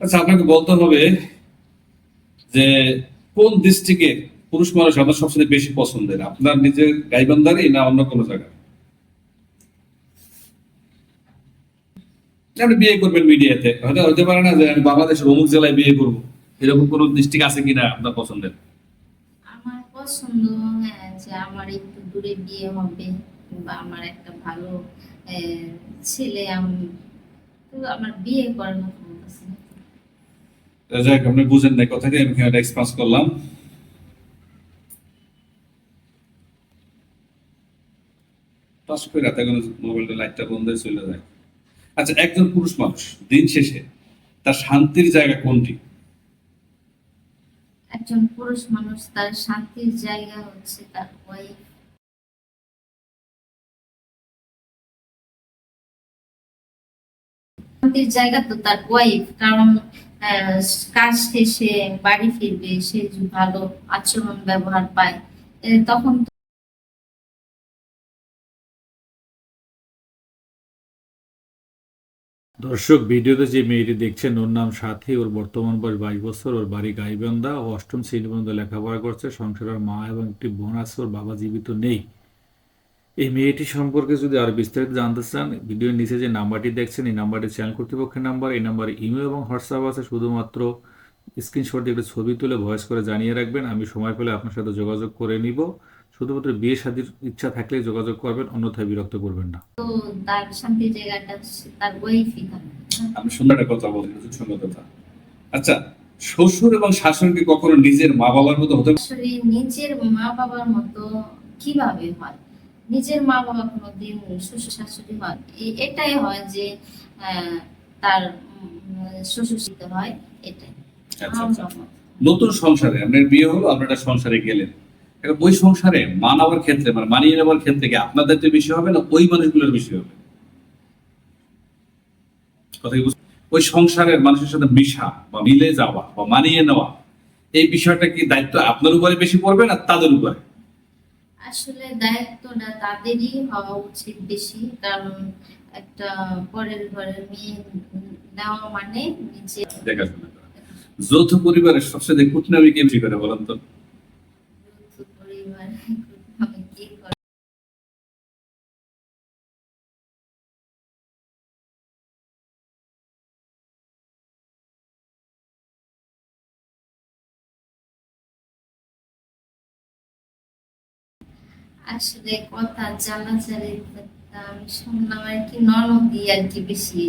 আচ্ছা আপনাকে বলতে হবে যে কোন ডিস্ট্রিক্টে পুরুষ মানুষ আপনার সবচেয়ে বেশি পছন্দের? আপনার নিজের গাইবান্ধারি না অন্য কোনো জায়গায়? আপনি বিয়ে করবেন মিডিয়াতে। হয়তো, হতে পারে না যে আমি বাংলাদেশের অমুক জেলায় বিয়ে করব। এরকম কোন ডিস্ট্রিক্ট আছে কিনা আপনার পছন্দের? আমার পছন্দ হ্যাঁ যে আমার একটু দূরে বিয়ে হবে বা আমার একটা ভালো ছেলে আমি আমার বিয়ে করার। যাই হোক, আপনি বুঝেন আমি এখানে করলাম। পাস করে রাতে কোনো মোবাইলটা লাইটটা বন্ধ চলে যায়। আচ্ছা একজন পুরুষ মানুষ দিন শেষে তার শান্তির জায়গা কোনটি? একজন পুরুষ মানুষ তার শান্তির জায়গা হচ্ছে তার ওয়াইফ শান্তির জায়গা তো তার ওয়াইফ কারণ কাজ শেষে বাড়ি ফিরবে, সে ভালো আচরণ ব্যবহার পায় তখন দর্শক, ভিডিওতে যে মেয়েটি দেখছেন, ওর নাম সাথী, ওর বর্তমান বয়স বাইশ বছর, ওর বাড়ি গাইবান্ধা, ও অষ্টম শ্রেণি পর্যন্ত লেখাপড়া করছে, সংসারের মা এবং একটি বোন আছে, ওর বাবা জীবিত নেই। এই মেয়েটি সম্পর্কে যদি আরও বিস্তারিত জানতে চান ভিডিওর নিচে যে নাম্বারটি দেখছেন এই নাম্বারটি চ্যানেল কর্তৃপক্ষের নাম্বার এই নাম্বারে ইমেল এবং হোয়াটসঅ্যাপ আছে। শুধুমাত্র স্ক্রিনশট দিয়ে একটা ছবি তুলে ভয়েস করে জানিয়ে রাখবেন। আমি সময় পেলে আপনার সাথে যোগাযোগ করে নিব। শুধুমাত্র বিয়ে শাদীর ইচ্ছা থাকলে যোগাযোগ করবেন অন্যথায় বিরক্ত করবেন না। তো তার শান্তির জায়গাটা তার ওয়াইফই। আমি সুন্দর একটা কথা বলছি সুন্দর কথা। আচ্ছা শ্বশুর এবং শাশুড়ি কি কখনো নিজের মা বাবার মতো হতে পারে? নিজের মা বাবার মতো কীভাবে হয়? নিজের মা বাবা কোনোদিন শ্বশুর শাশুড়ি হয় এটাই হয় যে তার শ্বশুর হয় এটাই। আচ্ছা আচ্ছা। নতুন সংসারে আপনার বিয়ে হলো আপনারা সংসারে গেলেন। ওই সংসারে মানাবার ক্ষেত্রে মানে মানিয়ে নেবার ক্ষেত্রে কি আপনাদের তো বেশি হবে না ওই মানুষগুলোর বেশি হবে? কথা ওই সংসারের মানুষের সাথে মিশা বা মিলে যাওয়া বা মানিয়ে নেওয়া এই বিষয়টা কি দায়িত্ব আপনার উপরে বেশি পড়বে না তাদের উপরে? আসলে দায়িত্বটা তাদেরই হওয়া উচিত বেশি, কারণ একটা পরের ঘরের মেয়ে নেওয়া মানে নিজে যৌথ পরিবারের সবচেয়ে কুটনামি কে করে বলেন তো? আসলে কথা চালাচালি আমি শুনলাম আর কি নরম দিয়ে আর কি বেশি।